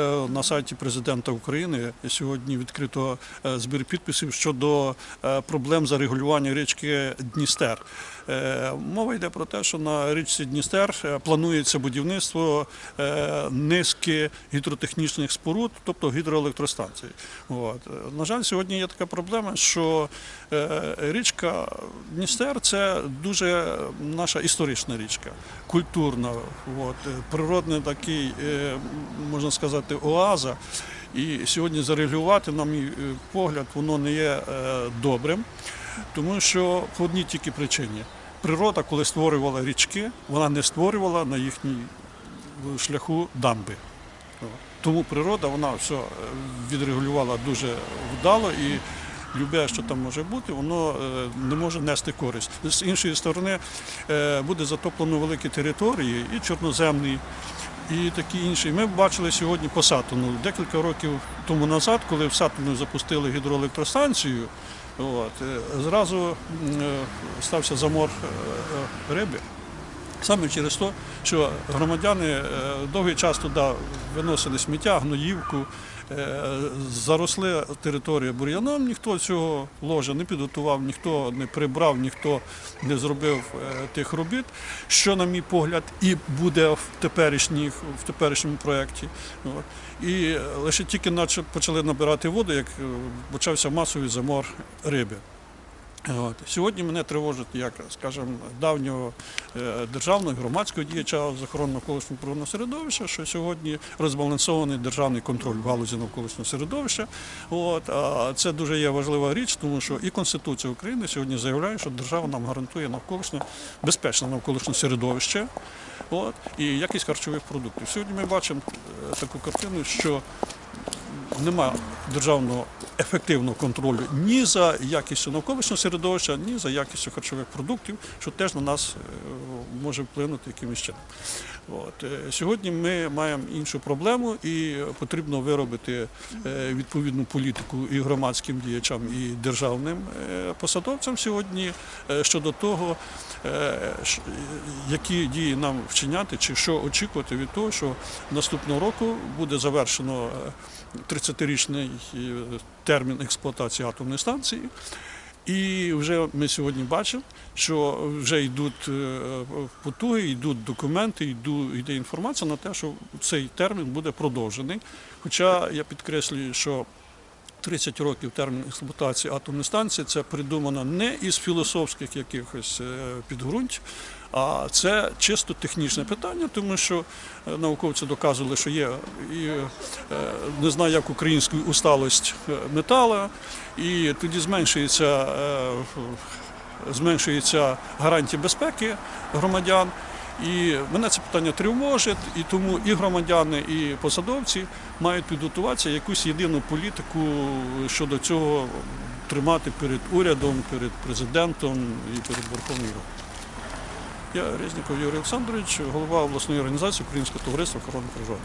Е, На сайті президента України сьогодні відкрито е, збір підписів щодо е, проблем зарегулювання річки Дністер. Е, Мова йде про те, що на річці Дністер е, планується будівництво е, низки гідротехнічних споруд, тобто гідроелектростанцій. От. На жаль, сьогодні є така проблема, що річка Дністер це дуже наша історична річка, культурна, от, природний такий, можна сказати, оаза. І сьогодні зарегулювати, на мій погляд, воно не є добрим, тому що по одній тільки причині. Природа, коли створювала річки, вона не створювала на їхній е, шляху дамби. Тому природа вона все відрегулювала дуже вдало і любе, що там може бути, воно е, не може нести користь. З іншої сторони, е, буде затоплено великі території, і чорноземні, і такі інші. Ми бачили сьогодні по Сатону декілька років тому назад, коли в Сатону запустили гідроелектростанцію. От, е, зразу е, стався замор е, риби. Саме через те, що громадяни е, довгий час туди виносили сміття, гноївку, е, заросли територію бур'яном, ніхто цього ложа не підготував, ніхто не прибрав, ніхто не зробив е, тих робіт, що, на мій погляд, і буде в теперішніх, в теперішньому проєкті. І лише тільки почали набирати воду, як почався масовий замор риби. От. Сьогодні мене тривожить як, скажімо, давнього е, державного громадського діяча з охорони навколишнього природного середовища, що сьогодні розбалансований державний контроль в галузі навколишнього середовища. От. А це дуже є важлива річ, тому що і Конституція України сьогодні заявляє, що держава нам гарантує навколишнє безпечне навколишнє середовище. От, і якість харчових продуктів. Сьогодні ми бачимо е, таку картину, що немає державного ефективного контролю ні за якістю навколишнього середовища, ні за якістю харчових продуктів, що теж на нас е, може вплинути якимось чином. От. е, Сьогодні ми маємо іншу проблему і потрібно виробити е, відповідну політику і громадським діячам, і державним посадовцям сьогодні щодо того, які дії нам вчиняти, чи що очікувати від того, що наступного року буде завершено е, 30-річний е, термін експлуатації атомної станції. І вже ми сьогодні бачимо, що вже йдуть е, потуги, йдуть документи, йде інформація на те, що цей термін буде продовжений. Хоча я підкреслюю, що 30 років термін експлуатації атомної станції це придумано не із філософських якихось е, підґрунть, а це чисто технічне питання, тому що е, науковці доказували, що є і е, не знаю, як українською усталость метала, і тоді зменшується, зменшується гарантії безпеки громадян. І мене це питання тривожить, і тому і громадяни, і посадовці мають підготуватися якусь єдину політику щодо цього тримати перед урядом, перед президентом і перед Верховною Радою. Я Резніков Юрій Олександрович, голова обласної організації Українського товариства охорони природи.